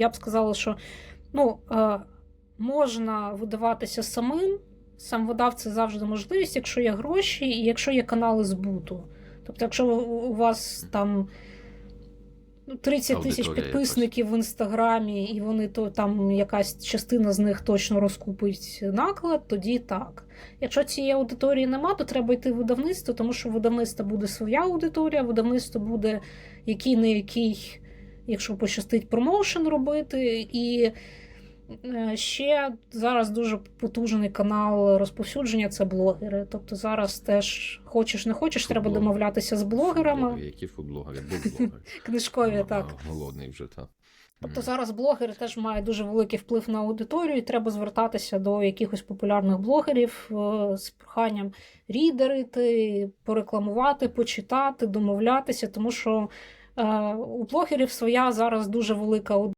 Я б сказала, що ну, е, можна видаватися самим. Сам видав це завжди можливість, якщо є гроші і якщо є канали збуту. Тобто, якщо у вас там ну, 30 тисяч Аудиторія підписників в інстаграмі, і вони то там якась частина з них точно розкупить наклад, тоді так. Якщо цієї аудиторії нема, то треба йти в видавництво, тому що в видавництва буде своя аудиторія, видавництво буде який не який, якщо пощастить, промоушен робити. І е, ще зараз дуже потужний канал розповсюдження це блогери. Тобто зараз теж хочеш не хочеш, треба Футблогери. домовлятися з блогерами. Футблогери, Які футблогери? Був блогер. Книжкові, так. Голодний вже, так. Тобто зараз блогери теж мають дуже великий вплив на аудиторію, і треба звертатися до якихось популярних блогерів е, з проханням рідерити, порекламувати, почитати, домовлятися, тому що у блогерів своя зараз дуже велика